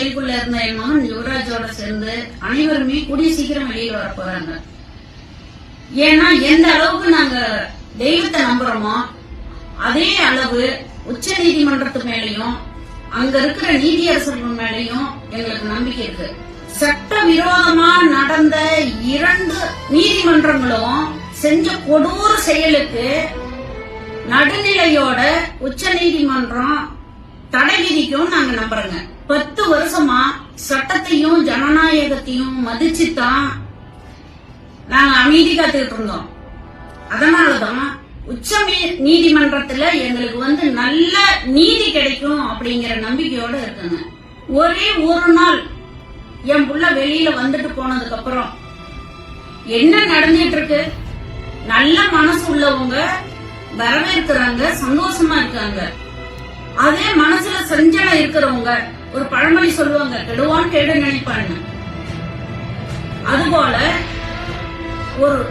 ஜெயிலுக்குள்ள இருந்த என் மகன் யுவராஜோட சேர்ந்து அனைவருமே கூடிய சீக்கிரம் வெளியில வர போறாங்க. ஏன்னா எந்த அளவுக்கு நாங்க தெய்வத்தை நம்புறோமோ அதே அளவு உச்ச நீதிமன்றத்து மேலையும் அங்க இருக்கிற நீதியரசர்கள் மேலையும் எங்களுக்கு நம்பிக்கை இருக்கு. சட்ட விரோதமா நடந்த இரண்டு நீதிமன்றங்களும் செஞ்ச கொடூர செயலுக்கு நடுநிலையோட உச்ச நீதிமன்றம் தடை விதிக்கும் நாங்க நம்புறோங்க. பத்து வருஷமா சட்டத்தையும் ஜனநாயகத்தையும் மதிச்சு தான் நாங்க அமைதி காத்துக்கிட்டு இருந்தோம் அதனாலதான் உச்ச நீதிமன்றத்துல எங்களுக்கு வந்து நல்ல நீதி கிடைக்கும் அப்படிங்கிற நம்பிக்கையோட இருக்குங்க. ஒரே ஒரு நாள் என் புள்ள வெளியில வந்துட்டு போனதுக்கு அப்புறம் என்ன நடந்துட்டு இருக்கு? நல்ல மனசு உள்ளவங்க வரவேற்கிறாங்க சந்தோஷமா இருக்காங்க. அதே மனசுல செஞ்சல இருக்கிறவங்க ஒரு பழமொழி சொல்லுவாங்க கெடுவான் கெடு நினைப்பான்னு. அதுபோல ஒரு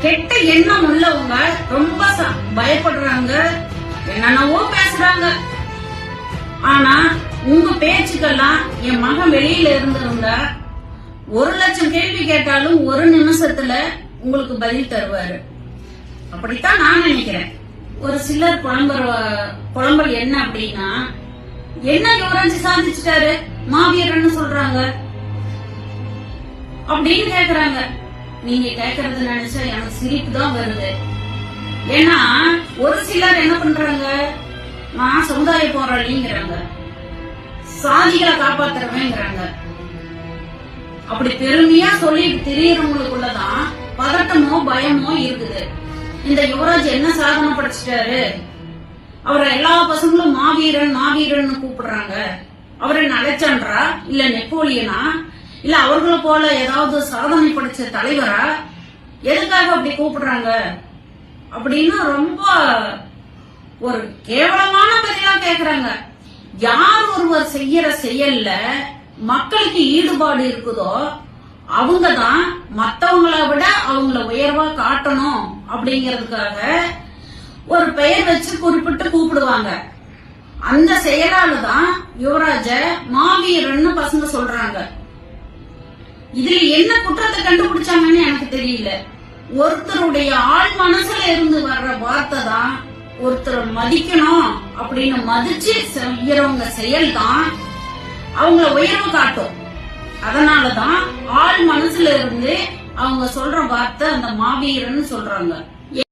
கெட்ட எண்ணம் உள்ளவங்க ரொம்ப ச- பயப்படுறாங்க என்னென்னவோ பேசுறாங்க. ஆனா உங்க பேச்சுக்கெல்லாம் என் மகன் வெளியில இருந்திருந்தா ஒரு லட்சம் கேள்வி கேட்டாலும் ஒரு நிமிஷத்துல உங்களுக்கு பதில் தருவாரு. அப்படித்தான் நான் நினைக்கிறேன். ஒரு சிலர் புலம்புற புலம்பல் என்ன அப்படின்னா என்ன யுவராஜ் சாதிச்சிட்டாரு மாவீரன்னு சொல்றாங்க. அப்படின்னு கேக்குறாங்க. நீங்க கேக்குறது நினைச்சா எனக்கு சிரிப்பு தான் வருது. ஏன்னா ஒரு சிலர் என்ன பண்றாங்க? நான் சமுதாய போராளிங்கிறாங்க. சாதிகளை காப்பாத்துறவேங்கிறாங்க அப்படி பெருமையா சொல்லி தெரியறவங்களுக்குள்ளதான் பதட்டமோ பயமோ இருக்குது. இந்த யுவராஜ் என்ன சாதனை படைச்சிட்டாரு? அவரை எல்லா பசங்களும் மாவீரன் மாவீரன் கூப்பிடுறாங்க. அவர் என்ன அலெக்சாண்டரா இல்ல நெப்போலியனா? இல்ல அவர்களை போல ஏதாவது சாதனை படைச்ச தலைவரா? எதுக்காக அப்படி கூப்பிடுறாங்க? அப்படின்னு ரொம்ப ஒரு கேவலமான பதிலா கேக்குறாங்க. யார் ஒருவர் செய்யற செயல்ல மக்களுக்கு ஈடுபாடு இருக்குதோ அவங்க தான் விட அவங்கள உயர்வா காட்டணும். அப்படிங்கிறதுக்காக ஒரு பெயர் வச்சு குறிப்பிட்டு கூப்பிடுவாங்க. அந்த செயலால தான் யுவராஜ மாவீரன்னு பசங்க சொல்றாங்க. இதுல என்ன குற்றத்தை கண்டுபிடிச்சாங்கன்னு எனக்கு தெரியல. ஒருத்தருடைய ஆள் மனசுல இருந்து வர்ற வார்த்தை தான் ஒருத்தரை மதிக்கணும் அப்படின்னு மதிச்சு செய்யறவங்க செயல் தான் அவங்கள உயர்வு காட்டும். அதனாலதான் ஆள் மனசுல இருந்து அவங்க சொல்ற வார்த்தை அந்த மாவீரன் சொல்றாங்க.